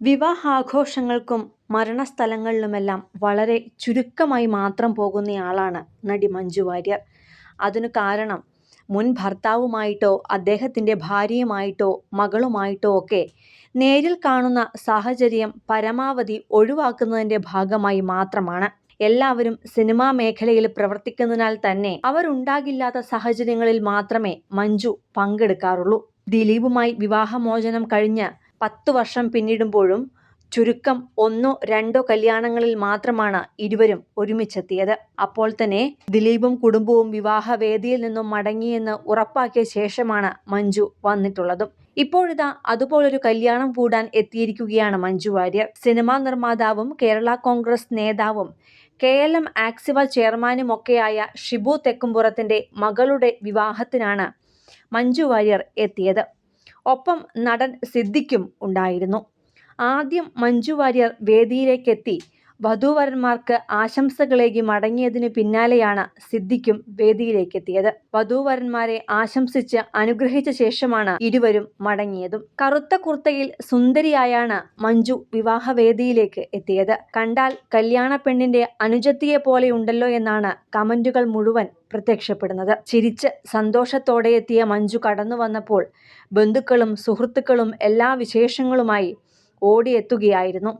വിവാഹാഘോഷങ്ങൾക്കും മരണസ്ഥലങ്ങളിലുമെല്ലാം വളരെ ചുരുക്കമായി മാത്രം പോകുന്നയാളാണ് നടി മഞ്ജു വാര്യർ. അതിനു കാരണം മുൻ ഭർത്താവുമായിട്ടോ അദ്ദേഹത്തിന്റെ ഭാര്യയുമായിട്ടോ മകളുമായിട്ടോ ഒക്കെ നേരിൽ കാണുന്ന സാഹചര്യം പരമാവധി ഒഴിവാക്കുന്നതിന്റെ ഭാഗമായി മാത്രമാണ്. എല്ലാവരും സിനിമാ മേഖലയിൽ പ്രവർത്തിക്കുന്നതിനാൽ തന്നെ അവരുണ്ടാകില്ലാത്ത സാഹചര്യങ്ങളിൽ മാത്രമേ മഞ്ജു പങ്കെടുക്കാറുള്ളൂ. ദിലീപുമായി വിവാഹമോചനം കഴിഞ്ഞ് പത്തു വർഷം പിന്നിടുമ്പോഴും ചുരുക്കം ഒന്നോ രണ്ടോ കല്യാണങ്ങളിൽ മാത്രമാണ് ഇരുവരും ഒരുമിച്ചെത്തിയത്. അപ്പോൾ തന്നെ ദിലീപും കുടുംബവും വിവാഹവേദിയിൽ നിന്നും മടങ്ങിയെന്ന് ഉറപ്പാക്കിയ ശേഷമാണ് മഞ്ജു വന്നിട്ടുള്ളതും. ഇപ്പോഴിതാ അതുപോലൊരു കല്യാണം കൂടാൻ എത്തിയിരിക്കുകയാണ് മഞ്ജു വാര്യർ. സിനിമാ നിർമ്മാതാവും കേരള കോൺഗ്രസ് നേതാവും കെ എൽ എം ആക്സിവ ചെയർമാനുമൊക്കെയായ ഷിബു തെക്കുംപുറത്തിന്റെ മകളുടെ വിവാഹത്തിനാണ് മഞ്ജു വാര്യർ എത്തിയത്. ഒപ്പം നടൻ സിദ്ദിഖും ഉണ്ടായിരുന്നു. ആദ്യം മഞ്ജു വാര്യർ വേദിയിലേക്കെത്തി വധൂവരന്മാർക്ക് ആശംസകളേകി മടങ്ങിയതിനു പിന്നാലെയാണ് സിദ്ദിഖും വേദിയിലേക്കെത്തിയത്. വധൂവരന്മാരെ ആശംസിച്ച് അനുഗ്രഹിച്ച ശേഷമാണ് ഇരുവരും മടങ്ങിയതും. കറുത്ത കുർത്തയിൽ സുന്ദരിയായാണ് മഞ്ജു വിവാഹവേദിയിലേക്ക് എത്തിയത്. കണ്ടാൽ കല്യാണ പെണ്ണിന്റെ കല്യാണപ്പെണ്ണിന്റെ ഉണ്ടല്ലോ എന്നാണ് കമന്റുകൾ മുഴുവൻ പ്രത്യക്ഷപ്പെടുന്നത്. ചിരിച്ച് സന്തോഷത്തോടെ എത്തിയ മഞ്ജു കടന്നു വന്നപ്പോൾ ബന്ധുക്കളും സുഹൃത്തുക്കളും എല്ലാ വിശേഷങ്ങളുമായി ഓടിയെത്തുകയായിരുന്നു.